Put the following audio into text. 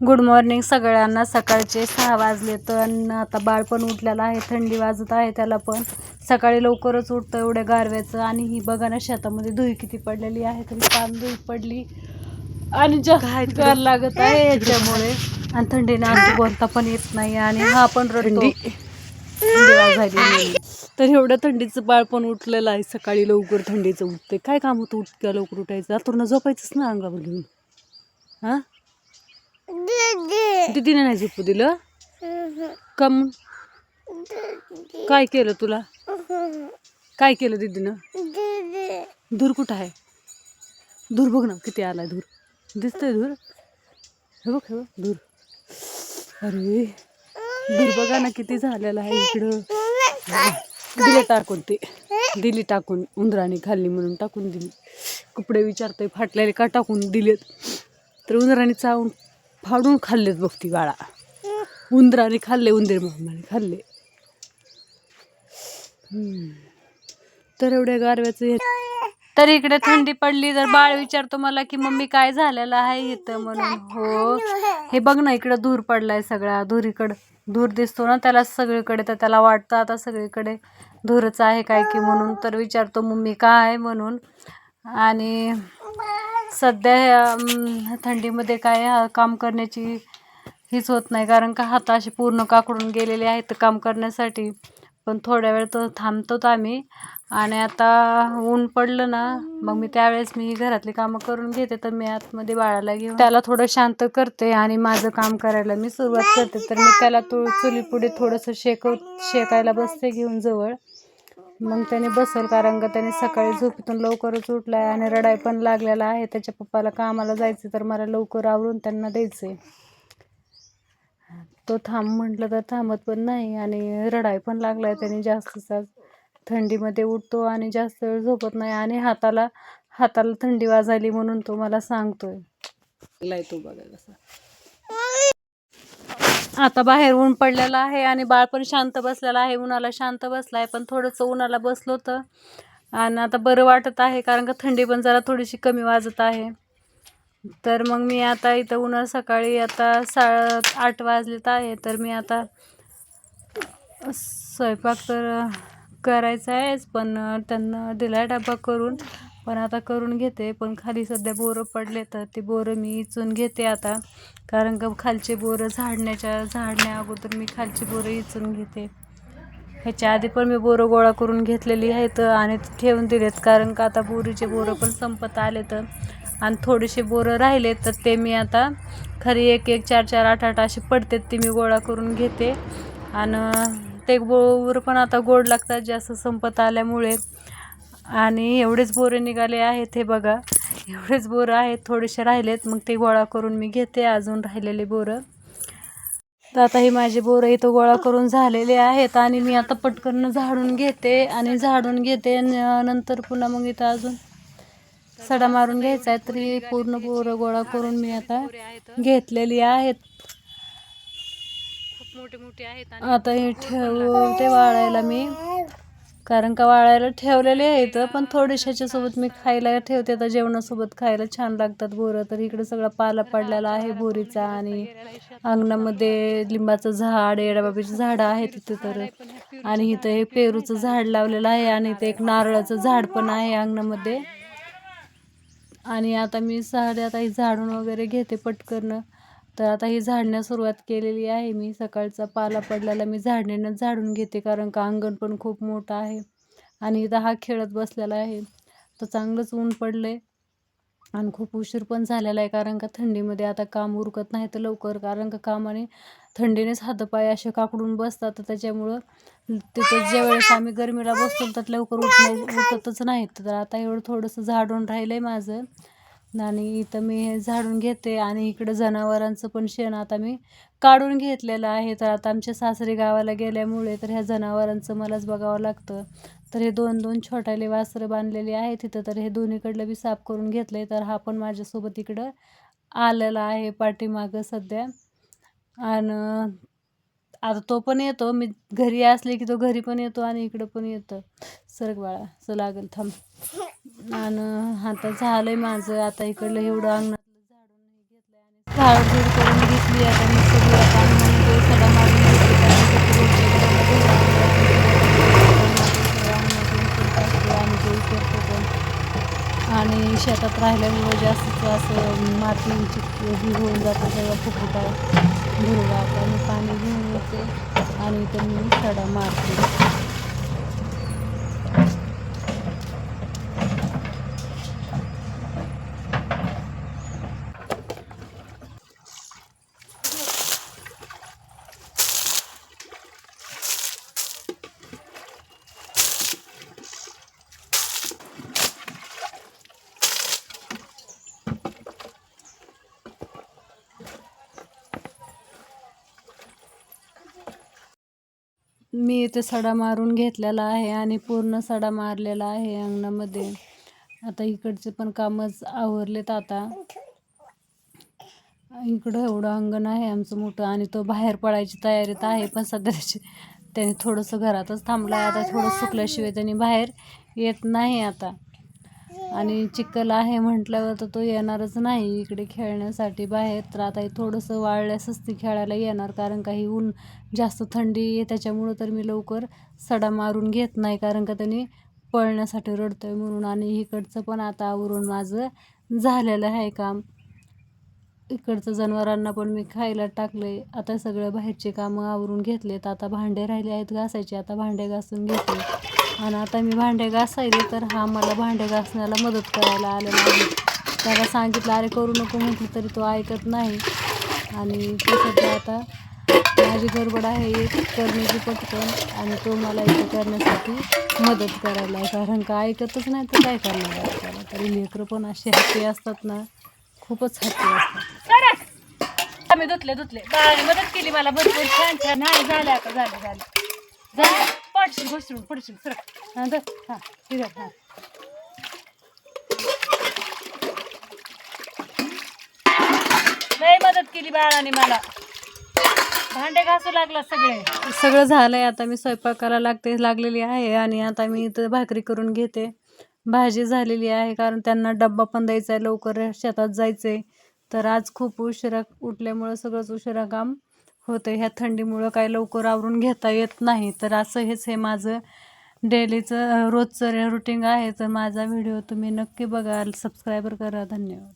Good morning सगळ्यांना. सकाळचे सहा वाजले तर आता बाळ पण उठलेलं आहे. थंडी वाजत आहे त्याला पण. सकाळी लवकरच उठतं एवढ्या गारव्याचं. आणि ही बघा ना शेतामध्ये धुई किती पडलेली आहे. तरी छान धुई पडली. आणि जास्त गार लागत आहे याच्यामुळे. आणि थंडीने आमची बोलता पण येत नाही. आणि हा पण रडतो. तर एवढ्या थंडीचं बाळ पण उठलेलं आहे. सकाळी लवकर थंडीचं उठते. काय काम होतं उठक्या लवकर उठायचं? आतून झोपायचंच ना अंगावर घेऊन. हां? दीदीने नाही झोपू दिलं? कम काय केलं तुला? काय केलं दीदीनं? धूर कुठं आहे? धूर बघ ना किती आलाय धूर. दिसतंय धूर. हे बघ हे बघ धूर. अरे धूर बघा ना किती झालेला आहे इकडं. दिले टाकून ते. दिली टाकून उंदराने खाल्ली म्हणून टाकून दिली. कपडे विचारतोय फाटलेले का टाकून दिलेत? तर उंदराने चावून फाडून खाल्लेत बघ ती बाळा उंदराने खाल्ले उंदीर मामाने खाल्ले. तर एवढ्या गारव्याचं हे तर इकडे थंडी पडली तर बाळ विचारतो मला की मम्मी काय झालेलं आहे इथं म्हणून. हो. हे बघ ना इकडं धूर पडलाय सगळा. धुरीकडं धूर दिसतो ना त्याला सगळीकडे तर त्याला वाटतं आता सगळीकडे धूरच आहे काय की म्हणून. तर विचारतो मम्मी काय म्हणून. आणि सध्या ह्या, थंडीमध्ये काय काम करण्याची हीच होत नाही. कारण का हात असे पूर्ण काकडून गेलेले आहेत काम करण्यासाठी. पण थोड्या वेळ तर थांबतो आम्ही. आणि आता ऊन पडलं ना मग मी त्यावेळेस मी घरातली कामं करून घेते. तर मी आतमध्ये बाळाला घेऊन त्याला थोडं शांत करते आणि माझं काम करायला मी सुरुवात करते. तर मी त्याला तो चुलीपुढे थोडंसं शेकव शेकायला बसते घेऊन जवळ. मग त्याने बसल कारण का त्याने सकाळी झोपेतून लवकरच उठलाय आणि रडाय पण लागलेला आहे. त्याच्या पप्पाला कामाला जायचं तर मला लवकर आवरून त्यांना द्यायचंय. तो थांब म्हटलं तर थांबत पण नाही आणि रडाय पण लागलाय त्याने जास्तच थंडीमध्ये उठतो आणि जास्त वेळ झोपत नाही आणि हाताला हाताला थंडी वाजायली म्हणून तो मला सांगतोय. लागलाय तो बघा कसा. आता बाहेर ऊन पडलेलं आहे आणि बाळ पण शांत बसलेलं आहे. उन्हाला शांत बसलाय पण थोडंसं उन्हाला बसलो होतं. आणि आता बरं वाटत आहे कारण का थंडी पण जरा थोडीशी कमी वाजत आहे. तर मग मी आता इथं उन्हा सकाळी आता सा आठ वाजलेत आहे. तर मी आता स्वयंपाक तर करायचा आहेच पण त्यांना दिला डबा करून. पण आता करून घेते पण खाली सध्या बोरं पडले तर ते बोरं मी इचून घेते आता. कारण का खालचे बोरं झाडण्याच्या झाडण्या अगोदर मी खालची बोरं इचून घेते. ह्याच्या आधी पण मी बोरं गोळा करून घेतलेली आहेत आणि ठेवून दिलेत. कारण का आता बोरीचे बोरं पण संपत आले तर आणि थोडेसे बोरं राहिले तर ते मी आता खरी एक एक चार चार आठ आठ असे पडतात ते मी गोळा करून घेते. आणि ते बोर पण आता गोड लागतात जास्त संपत आल्यामुळे. आणि एवढेच बोरं निघाले आहेत हे बघा. एवढेच बोरं आहेत थोडेसे राहिलेत. मग ते गोळा करून मी घेते अजून राहिलेले बोरं. तर आता ही माझी बोरं इथं गोळा करून झालेले आहेत आणि मी आता पटकन झाडून घेते आणि झाडून घेते नंतर पुन्हा मग इथं अजून सडा मारून घ्यायचा आहे. तरी पूर्ण बोरं गोळा करून मी आता घेतलेली आहेत. खूप मोठे मोठे आहेत आता हे ठेवते वाळायला मी. कारण का वाळायला ठेवलेले आहेत पण थोडेशाच्यासोबत मी खायला ठेवते. आता जेवणासोबत खायला छान लागतात बोरं. तर इकडे सगळा पाला पडलेला आहे बोरीचा आणि अंगणामध्ये लिंबाचं झाड येडाबाबीचं झाडं आहेत तिथे तर. आणि इथं हे पेरूचं झाड लावलेलं आहे आणि इथं एक नारळाचं झाड पण आहे अंगणामध्ये. आणि आता मी साडे आता झाडून वगैरे घेते पटकन. तर आता ही झाडण्यास सुरुवात केलेली आहे. मी सकाळचा पाला पडलेला मी झाडण्यानं झाडून घेते कारण का अंगण पण खूप मोठं आहे आणि इथं हा खेळत बसलेला आहे. तर चांगलंच ऊन पडलं आहे आणि खूप उशीर पण झालेला आहे कारण का थंडीमध्ये आता काम उरकत नाही तर लवकर कारण का कामाने थंडीनेच हातपाय असे काकडून बसतात. तर त्याच्यामुळं तिथं ज्यावेळेस आम्ही गरमीला बसतो तर लवकर उठणे उठतच नाहीत तर आता एवढं थोडंसं झाडून राहिलं आहे माझं. आणि इथं मी हे झाडून घेते आणि इकडं जनावरांचं पण शेण आता मी काढून घेतलेलं आहे. तर आता आमच्या सासरी गावाला गेल्यामुळे तर ह्या जनावरांचं मलाच बघावं लागतं. तर हे दोन दोन छोटाले वासरं बांधलेली आहेत तिथं तर हे दोन्हीकडलं बी साफ करून घेतलं आहे तर हा पण माझ्यासोबत इकडं आलेला आहे पाठीमागं सध्या. आणि आता तो पण येतो. मी घरी असले की तो घरी पण येतो आणि इकडं पण येतं. सरक बाळा असं लागेल थांब. आणि आता झालंय माझं आता इकडलं एवढं अंगणातलं झाडून घेतलंय आणि झाडझूड करून घेतली आता मी सगळी आता सडा मारून आणि ते करतो पण आणि शेतात राहिल्यामुळं जास्त असं मातीची ही होऊन जातं तेव्हा फुकुटा धुरळा आता मी पाणी घेऊन येते आणि त्यांनी मी सडा मारते मी इथे सडा मारून घेतलेला आहे आणि पूर्ण सडा मारलेला आहे अंगणामध्ये. आता इकडचे पण कामच आवरलेत आता. इकडं एवढं अंगण आहे आमचं मोठं आणि तो बाहेर पडायची तयारीत आहे पण सध्याची त्याने थोडंसं घरातच थांबलं आहे आता थोडं सुकल्याशिवाय त्यांनी बाहेर येत नाही आता. आणि चिखल आहे म्हटल्यावर तर तो येणारच नाही. इकडे खेळण्यासाठी बाहेर तर आता हे थोडंसं वाळल्यासच ती खेळायला येणार. कारण काही ऊन जास्त थंडी आहे त्याच्यामुळं तर मी लवकर सडा मारून घेत नाही. कारण का त्यांनी पळण्यासाठी रडतोय म्हणून. आणि इकडचं पण आता आवरून माझं झालेलं आहे काम. इकडचं जनावरांना पण मी खायला टाकले आता सगळं बाहेरचे कामं आवरून घेतलेत. आता भांडे राहिले आहेत घासायचे. आता भांडे घासून घेतले आणि आता मी भांडे घासायले तर हा मला भांडे घासण्याला मदत करायला आलेला आहे. त्याला सांगितलं अरे करू नको म्हटलं तरी तो ऐकत नाही. आणि ते सध्या आता माझी गडबड आहे एक करण्याची पटकन आणि तो मला इथं करण्यासाठी मदत करायला आहे. कारण का ऐकतच नाही तर काय करणार आहे त्याला तरी लेकरं पण असे हॅपी असतात ना खूपच हॅपी असतात. आम्ही धुतले धुतले. बाळाने मदत केली मला भरपूर. छान छान. नाही झालं आता झालं झालं. झालं. पडशील घसरून पडशील. सर हां धर हां ठीक आहे हां. लय मदत केली बाळाने मला. भांडे घासू लागला सगळे. सगळं झालंय. आता मी स्वयंपाक करायला लागते लागलेली आहे आणि आता मी इथं भाकरी करून घेते. भाजी झालेली आहे कारण त्यांना डब्बा पण द्यायचा आहे. लवकर शेतात जायचं आहे तर आज खूप उशिरा उठल्यामुळं सगळंच उशिरा काम. होतं. ह्या थंडीमुळं काही लवकर आवरून घेता येत नाही. तर असं हेच हे माझं डेलीचं रोजचं रुटीन आहे. तर माझा व्हिडिओ तुम्ही नक्की बघाल. सबस्क्रायबर करा. धन्यवाद.